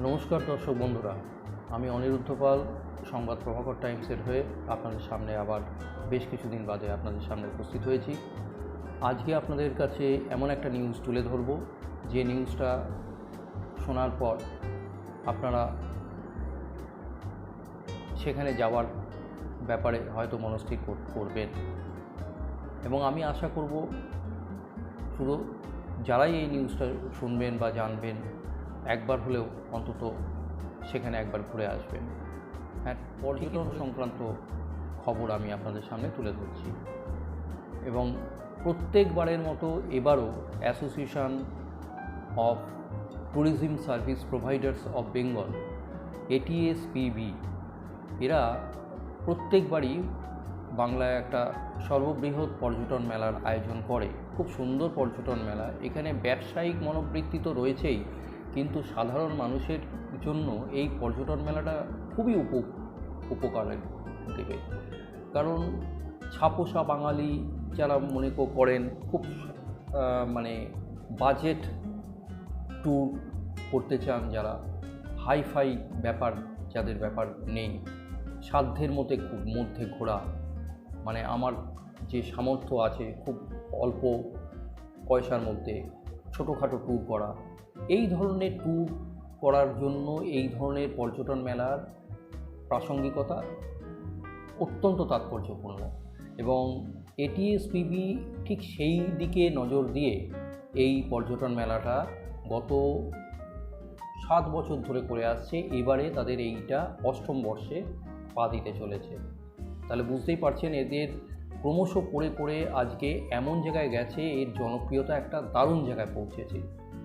নমস্কার দর্শক বন্ধুরা, আমি অনিরুদ্ধ পাল সংবাদ প্রভাকর টাইমসের হয়ে আপনাদের সামনে আবার বেশ কিছুদিন বাদে আপনাদের সামনে উপস্থিত হয়েছি। আজকে আপনাদের কাছে এমন একটা নিউজ তুলে ধরব, যে নিউজটা শোনার পর আপনারা সেখানে যাওয়ার ব্যাপারে হয়তো মনস্থির করবেন। এবং আমি আশা করব শুধু যারাই এই নিউজটা শুনবেন বা জানবেন একবার হলেও অন্তত সেখানে একবার ঘুরে আসবেন। হ্যাঁ পর্যটন সংক্রান্ত খবর আমি আপনাদের সামনে তুলে ধরছি। এবং প্রত্যেকবারের মতো এবারও association of tourism service providers of Bengal ATSPB এরা প্রত্যেকবারই বাংলায় একটা সর্ববৃহৎ পর্যটন মেলার আয়োজন করে। খুব সুন্দর পর্যটন মেলা। এখানে ব্যবসায়িক মনোবৃত্তি তো রয়েছেই। কিন্তু সাধারণ মানুষের জন্য এই পর্যটন মেলাটা খুবই উপ উপকার দেবে কারণ ছাপোষা বাঙালি যারা মনে করেন, খুব মানে বাজেট ট্যুর করতে চান যারা হাইফাই ব্যাপার যাদের ব্যাপার নেই, সাধ্যের মধ্যে মধ্যে ঘোরা। মানে আমার যে সামর্থ্য আছে, খুব অল্প পয়সার মধ্যে ছোটোখাটো ট্যুর করা। এই ধরনের ট্যুর করার জন্য এই ধরনের পর্যটন মেলার প্রাসঙ্গিকতা অত্যন্ত তাৎপর্যপূর্ণ এবং এটিএসপিবি ঠিক সেই দিকে নজর দিয়ে এই পর্যটন মেলাটা গত সাত বছর ধরে করে আসছে। এবারে তাদের এইটা অষ্টম বর্ষে পা দিতে চলেছে। তাহলে বুঝতেই পারছেন এদের ক্রমশ পড়ে পড়ে আজকে এমন জায়গায় গেছে, এর জনপ্রিয়তা একটা দারুণ জায়গায় পৌঁছেছে।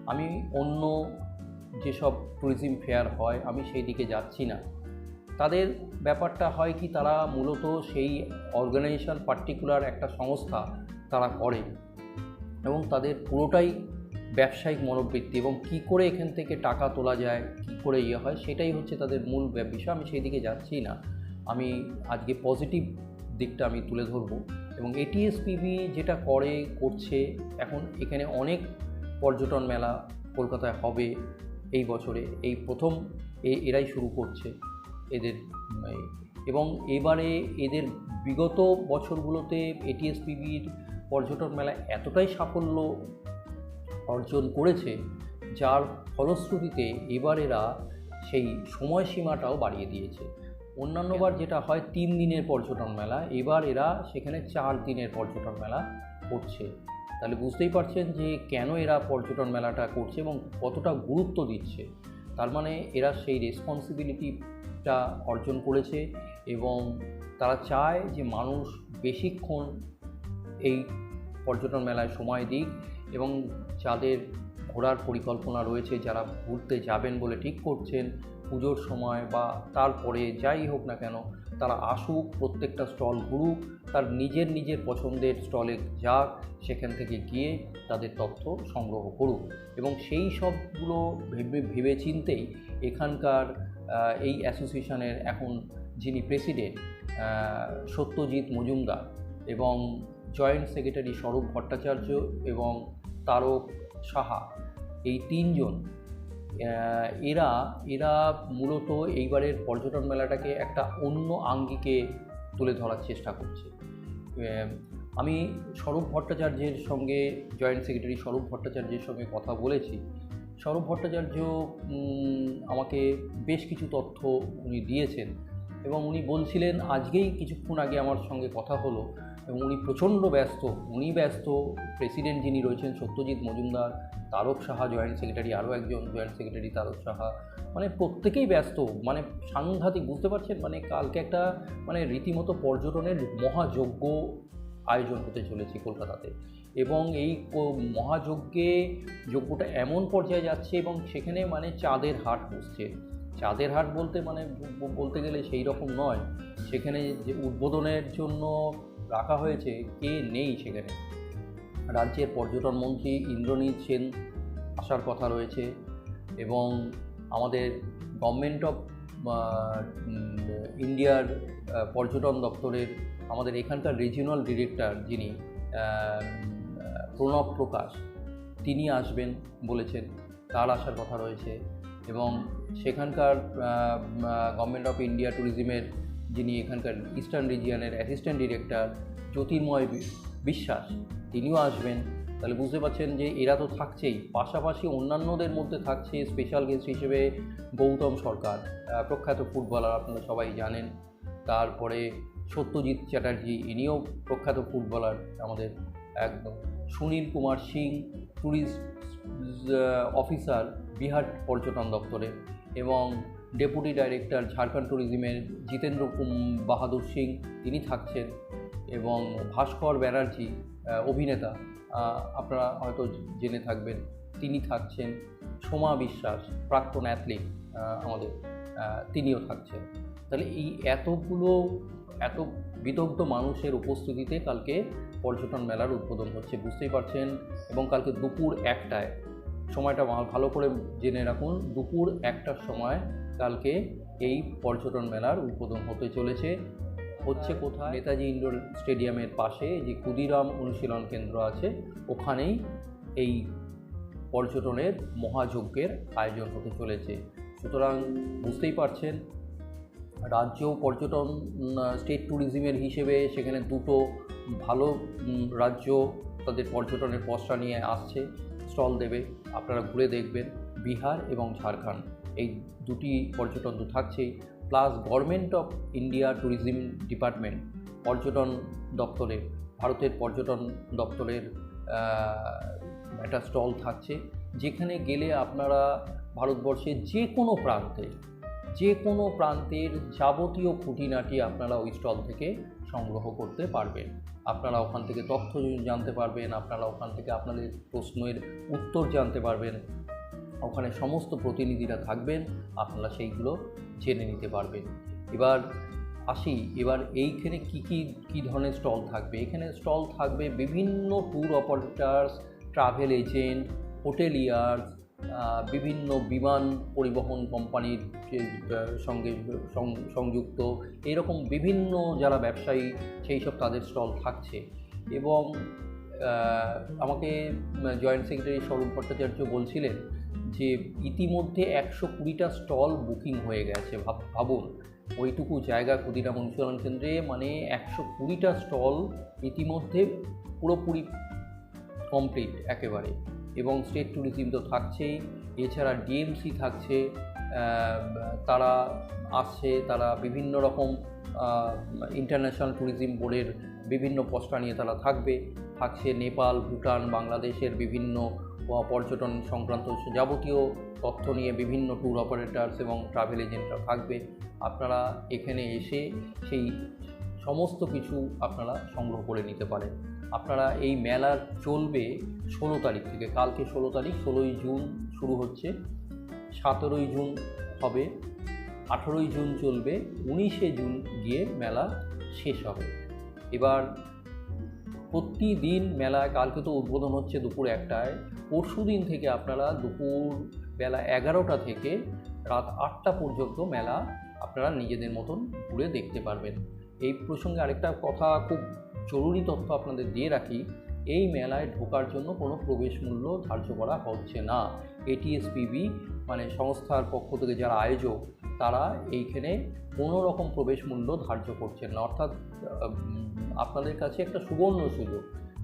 আমি অন্য যেসব ট্যুরিজম ফেয়ার হয়, আমি সেই দিকে যাচ্ছি না। তাদের ব্যাপারটা হয় কি, তারা মূলত সেই অর্গানাইজেশন পার্টিকুলার একটা সংস্থা তারা করে এবং তাদের পুরোটাই ব্যবসায়িক মনোবৃত্তি এবং কি করে এখান থেকে টাকা তোলা যায়, কি করে ইয়ে হয়, সেটাই হচ্ছে তাদের মূল বিষয় আমি সেই দিকে যাচ্ছি না। আমি আজকে পজিটিভ দিকটা আমি তুলে ধরবো। এবং এটিএসপিবি যেটা করে, করছে, এখন এখানে অনেক পর্যটন মেলা কলকাতায় হবে এই বছরে। এই প্রথম এরাই শুরু করছে এদের এবং এবারে এদের বিগত বছরগুলোতে এটিএসপিবির পর্যটন মেলা এতটাই সাফল্য অর্জন করেছে, যার ফলশ্রুতিতে এবার এরা সেই সময়সীমাটাও বাড়িয়ে দিয়েছে। অন্যান্যবার যেটা হয় তিন দিনের পর্যটন মেলা, এবার এরা সেখানে চার দিনের পর্যটন মেলা করছে। তাহলে বুঝতেই পারছেন যে কেন এরা পর্যটন মেলাটা করছে এবং কতটা গুরুত্ব দিচ্ছে। তার মানে এরা সেই রেসপন্সিবিলিটিটা অর্জন করেছে এবং তারা চায় যে মানুষ বেশিক্ষণ এই পর্যটন মেলায় সময় দিক এবং যাদের ঘোরার পরিকল্পনা রয়েছে, যারা ঘুরতে যাবেন বলে ঠিক করছেন পুজোর সময় বা তারপরে যাই হোক না কেন, তারা আসুক, প্রত্যেকটা স্টল ঘুরুক, তার নিজের নিজের পছন্দের স্টলে যাক সেখান থেকে গিয়ে তাদের তথ্য সংগ্রহ করুক। এবং সেই সবগুলো ভেবে ভেবে চিন্তেই এখানকার এই অ্যাসোসিয়েশনের এখন যিনি প্রেসিডেন্ট সত্যজিৎ মজুমদার এবং জয়েন্ট সেক্রেটারি স্বরূপ ভট্টাচার্য এবং তারক সাহা, এই তিনজন এরা এরা মূলত এইবারের পর্যটন মেলাটাকে একটা অন্য আঙ্গিকে তুলে ধরার চেষ্টা করছে। আমি স্বরূপ ভট্টাচার্যের সঙ্গে, জয়েন্ট সেক্রেটারি স্বরূপ ভট্টাচার্যের সঙ্গে কথা বলেছি। স্বরূপ ভট্টাচার্য আমাকে বেশ কিছু তথ্য উনি দিয়েছেন। এবং উনি বলছিলেন, আজকেই কিছুক্ষণ আগে আমার সঙ্গে কথা হলো। এবং উনি প্রচণ্ড ব্যস্ত, উনি ব্যস্ত, প্রেসিডেন্ট যিনি রয়েছেন সত্যজিৎ মজুমদার, তারক সাহা জয়েন্ট সেক্রেটারি, আরও একজন জয়েন্ট সেক্রেটারি তারক সাহা মানে প্রত্যেকেই ব্যস্ত মানে সাংঘাতিক, বুঝতে পারছেন? মানে কালকে একটা মানে রীতিমতো পর্যটনের মহাযজ্ঞ আয়োজন হতে চলেছে কলকাতাতে। এবং এই মহাযজ্ঞে যজ্ঞটা এমন পর্যায়ে যাচ্ছে এবং সেখানে মানে চাঁদের হাট বসছে। চাঁদের হাট বলতে মানে বলতে গেলে সেই রকম নয়। সেখানে যে উদ্বোধনের জন্য রাখা হয়েছে কে নেই সেখানে। রাজ্যের পর্যটন মন্ত্রী ইন্দ্রনীত সেন আসার কথা রয়েছে এবং আমাদের গভর্নমেন্ট অফ ইন্ডিয়ার পর্যটন দপ্তরের আমাদের এখানকার রিজিওনাল ডিরেক্টর যিনি প্রণব প্রকাশ, তিনি আসবেন বলেছেন। তার আসার কথা রয়েছে। এবং সেখানকার গভর্নমেন্ট অফ ইন্ডিয়া ট্যুরিজমের যিনি এখানকার ইস্টার্ন রিজিয়নের অ্যাসিস্ট্যান্ট ডিরেক্টর জ্যোতির্ময় বিশ্বাস তিনিও আসবেন। তাহলে বুঝতে পারছেন যে এরা তো থাকছেই। পাশাপাশি অন্যান্যদের মধ্যে থাকছে স্পেশাল গেস্ট হিসেবে গৌতম সরকার প্রখ্যাত ফুটবলার আপনারা সবাই জানেন। তারপরে সত্যজিৎ চ্যাটার্জি, ইনিও প্রখ্যাত ফুটবলার আমাদের একদম। সুনীল কুমার সিং ট্যুরিস্ট অফিসার বিহার পর্যটন দপ্তরে এবং ডেপুটি ডাইরেক্টর ঝাড়খণ্ড ট্যুরিজমের জিতেন্দ্র বাহাদুর সিং তিনি থাকছেন এবং ভাস্কর ব্যানার্জি অভিনেতা আপনারা হয়তো জেনে থাকবেন, তিনি থাকছেন সোমা বিশ্বাস, প্রাক্তন অ্যাথলিট আমাদের তিনিও থাকছেন। তাহলে এই এতগুলো, এত বিদগ্ধ মানুষের উপস্থিতিতে কালকে পর্যটন মেলার উদ্বোধন হচ্ছে, বুঝতেই পারছেন? এবং কালকে দুপুর একটায় সময়টা ভালো করে জেনে রাখুন, দুপুর একটার সময় কালকে এই পর্যটন মেলার উদ্বোধন হতে চলেছে। হচ্ছে কোথায়? নেতাজি ইন্ডোর স্টেডিয়ামের পাশে যে ক্ষুদিরাম অনুশীলন কেন্দ্র আছে, ওখানেই এই পর্যটনের মহাযজ্ঞের আয়োজন হতে চলেছে। সুতরাং বুঝতেই পারছেন রাজ্য পর্যটন স্টেট ট্যুরিজমের হিসেবে সেখানে দুটো ভালো রাজ্য তাদের পর্যটনের পসরা নিয়ে আসছে। স্টল দেবে, আপনারা ঘুরে দেখবেন বিহার এবং ঝাড়খণ্ড। এই দুটি পর্যটন তো থাকছেই plus government of India tourism department পর্যটন দপ্তরে, ভারতের পর্যটন দপ্তরের একটা স্টল থাকছে। যেখানে গেলে আপনারা ভারতবর্ষের যে কোনো প্রান্তে যে কোনো প্রান্তের যাবতীয় খুঁটিনাটি আপনারা ওই স্টল থেকে সংগ্রহ করতে পারবেন। আপনারা ওখান থেকে তথ্য জানতে পারবেন, আপনারা ওখান থেকে আপনাদের প্রশ্নের উত্তর জানতে পারবেন। ওখানে সমস্ত প্রতিনিধিরা থাকবেন, আপনারা সেইগুলো জেনে নিতে পারবেন। এবার আসি, এবার এইখানে কি কি কি ধরনের স্টল থাকবে? এখানে স্টল থাকবে বিভিন্ন tour operators, travel agent, hoteliers বিভিন্ন বিমান পরিবহন কোম্পানির সঙ্গে সংযুক্ত, এরকম বিভিন্ন যারা ব্যবসায়ী, সেই সব তাদের স্টল থাকছে। এবং আমাকে জয়েন্ট সেক্রেটারি স্বরূপ ভট্টাচার্য বলছিলেন যে, ইতিমধ্যে একশো কুড়িটা স্টল বুকিং হয়ে গেছে, ভাব- ভাবুন। ওইটুকু জায়গা ক্ষুদিরাম অনুশীলন কেন্দ্রে মানে একশো কুড়িটা স্টল ইতিমধ্যে পুরোপুরি কমপ্লিট একেবারে। এবং স্টেট ট্যুরিজম তো থাকছেই। এছাড়া ডিএমসি থাকছে তারা আসছে, তারা বিভিন্ন রকম ইন্টারন্যাশনাল ট্যুরিজম বোর্ডের বিভিন্ন পস্তা নিয়ে তারা থাকবে। থাকছে নেপাল, ভুটান, বাংলাদেশের বিভিন্ন পর্যটন সংক্রান্ত যাবতীয় তথ্য নিয়ে বিভিন্ন ট্যুর অপারেটার্স এবং ট্রাভেল এজেন্টরা থাকবে। আপনারা এখানে এসে সেই সমস্ত কিছু আপনারা সংগ্রহ করে নিতে পারেন। আপনারা এই মেলা চলবে ষোলো তারিখ থেকে। কালকে ষোলো তারিখ, ষোলোই জুন শুরু হচ্ছে। সতেরোই জুন হবে, আঠেরোই জুন চলবে, উনিশে জুন গিয়ে মেলা শেষ হবে। এবার প্রতিদিন মেলায় কালকে তো উদ্বোধন হচ্ছে দুপুর একটায়। পরশু দিন থেকে আপনারা দুপুর বেলা এগারোটা থেকে রাত আটটা পর্যন্ত মেলা আপনারা নিজেদের মতন ঘুরে দেখতে পারবেন। এই প্রসঙ্গে আরেকটা কথা খুব জরুরি তথ্য আপনাদের দিয়ে রাখি, এই মেলায় ঢোকার জন্য কোনো প্রবেশ মূল্য ধার্য করা হচ্ছে না। এটিএসপিবি মানে সংস্থার পক্ষ থেকে যারা আয়োজক, তারা এইখানে কোনো রকম প্রবেশ মূল্য ধার্য করছেন না। অর্থাৎ আপনাদের কাছে একটা সুবর্ণ সুযোগ।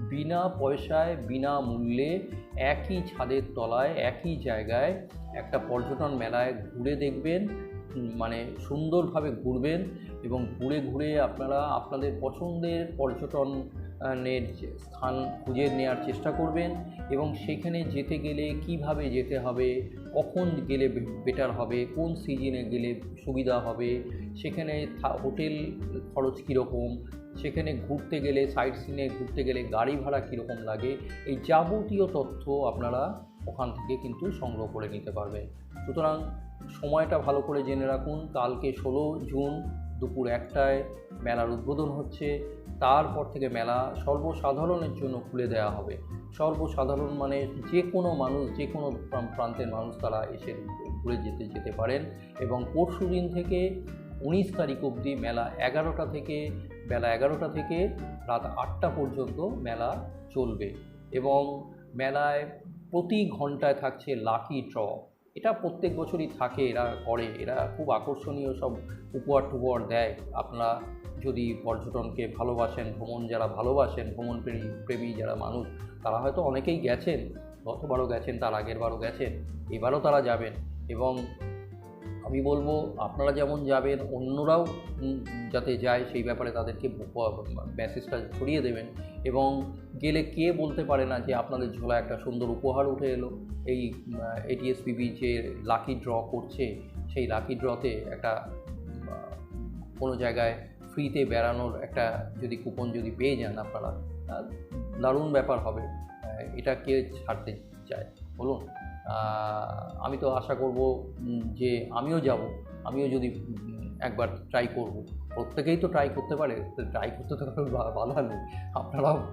বিনা পয়সায়, বিনা মূল্যে একই ছাদের তলায়, একই জায়গায় একটা পর্যটন মেলায় ঘুরে দেখবেন মানে সুন্দরভাবে ঘুরবেন এবং ঘুরে ঘুরে আপনারা আপনাদের পছন্দের পর্যটন নের স্থান খুঁজে নেওয়ার চেষ্টা করবেন এবং সেখানে যেতে গেলে কীভাবে যেতে হবে, কখন গেলে বেটার হবে, কোন সিজনে গেলে সুবিধা হবে, সেখানে হোটেল খরচ কীরকম, সেখানে ঘুরতে গেলে সাইট সিনে ঘুরতে গেলে গাড়ি ভাড়া কীরকম লাগে, এই যাবতীয় তথ্য আপনারা ওখান থেকে কিন্তু সংগ্রহ করে নিতে পারবেন। সুতরাং সময়টা ভালো করে জেনে রাখুন, কালকে ষোলো জুন দুপুর একটায় মেলার উদ্বোধন হচ্ছে। তারপর থেকে মেলা সর্বসাধারণের জন্য খুলে দেওয়া হবে। সর্বসাধারণ মানে যে কোনো মানুষ, যে কোনো প্রান্তের মানুষ তারা এসে ঘুরে যেতে যেতে পারেন এবং পরশু দিন থেকে উনিশ তারিখ অবধি মেলা এগারোটা থেকে বেলা এগারোটা থেকে রাত আটটা পর্যন্ত মেলা চলবে এবং মেলায় প্রতি ঘন্টায় থাকছে লাকি ড্র। এটা প্রত্যেক বছরই থাকে, এরা করে, এরা খুব আকর্ষণীয় সব উপহার টুপহার দেয়। আপনারা যদি পর্যটনকে ভালোবাসেন, ভ্রমণ যারা ভালোবাসেন ভ্রমণ প্রেমী প্রেমী যারা মানুষ, তারা হয়তো অনেকেই গেছেন, গতবারও গেছেন, তার আগের বারও গেছেন, এবারও তারা যাবেন এবং আমি বলব, আপনারা যেমন যাবেন, অন্যরাও যাতে যায়, সেই ব্যাপারে তাদেরকে মেসেজটা ছড়িয়ে দেবেন এবং গেলে কে বলতে পারে না যে আপনাদের ঝোলা একটা সুন্দর উপহার উঠে এলো? এই এটিএসপিবি যে লাকি ড্র করছে, সেই লাকি ড্রতে একটা কোনো জায়গায় ফ্রিতে বেড়ানোর একটা যদি কুপন যদি পেয়ে যান আপনারা দারুণ ব্যাপার হবে। এটা কে ছাড়তে চায়? বলুন। আমি তো আশা করব যে আমিও যাব। আমিও যদি একবার ট্রাই করব। প্রত্যেকেই তো ট্রাই করতে পারে। ট্রাই করতে তো বা- বাধা নেই। আপনারাও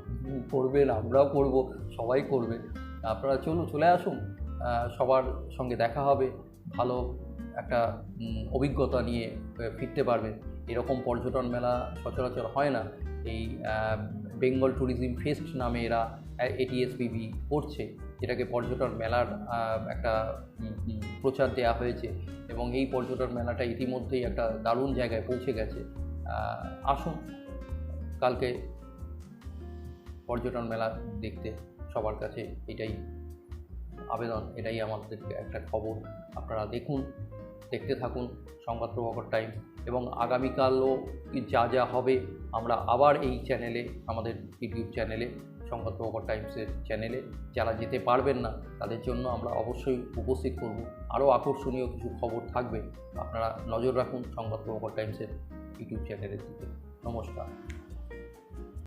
করবেন, আমরাও করব, সবাই করবে। আপনারা চলুন, চলে আসুন। সবার সঙ্গে দেখা হবে। ভালো একটা অভিজ্ঞতা নিয়ে ফিরতে পারবেন। এরকম পর্যটন মেলা সচরাচর হয় না। এই বেঙ্গল ট্যুরিজম ফেস্ট নামে এরা এটিএসপিবি করছে, যেটাকে পর্যটন মেলার একটা প্রচার দেওয়া হয়েছে এবং এই পর্যটন মেলাটা ইতিমধ্যেই একটা দারুণ জায়গায় পৌঁছে গেছে। আসুন, কালকে পর্যটন মেলা দেখতে, সবার কাছে এটাই আবেদন, এটাই আমাদের একটা খবর। আপনারা দেখুন দেখতে থাকুন সংবাদ প্রভাকর টাইম। এবং আগামীকালও যা যা হবে, আমরা আবার এই চ্যানেলে, আমাদের ইউটিউব চ্যানেলে, সংবাদ প্রভাকর টাইমসের চ্যানেলে, যারা যেতে পারবেন না, তাদের জন্য আমরা অবশ্যই উপস্থিত করব। আরও আকর্ষণীয় কিছু খবর থাকবে, আপনারা নজর রাখুন সংবাদ প্রভাকর টাইমসের ইউটিউব চ্যানেলের দিকে। নমস্কার।